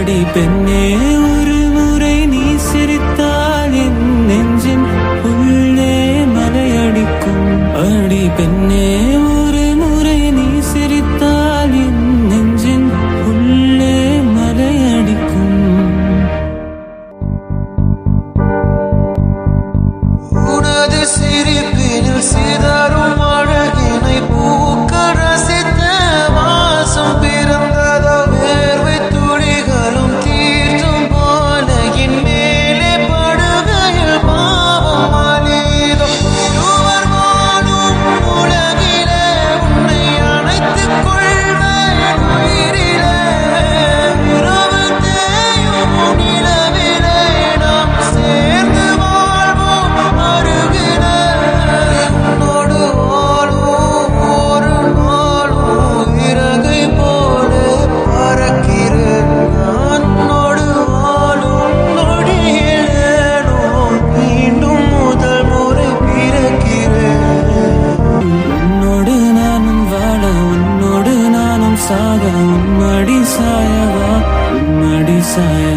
அடி பெண்ணே ஒரு முறை நீ சிரித்தால் என் நெஞ்சின் உள்ளே மலையடிக்கும் அடி பெண்ணே ஒரு முறை நீ சிரித்தால் என் நெஞ்சின் உள்ளே மலையடிக்கும் உனது சிரிப்பினில் சிதறும் சாக உம்மடி சாயவா உம்மடி சாய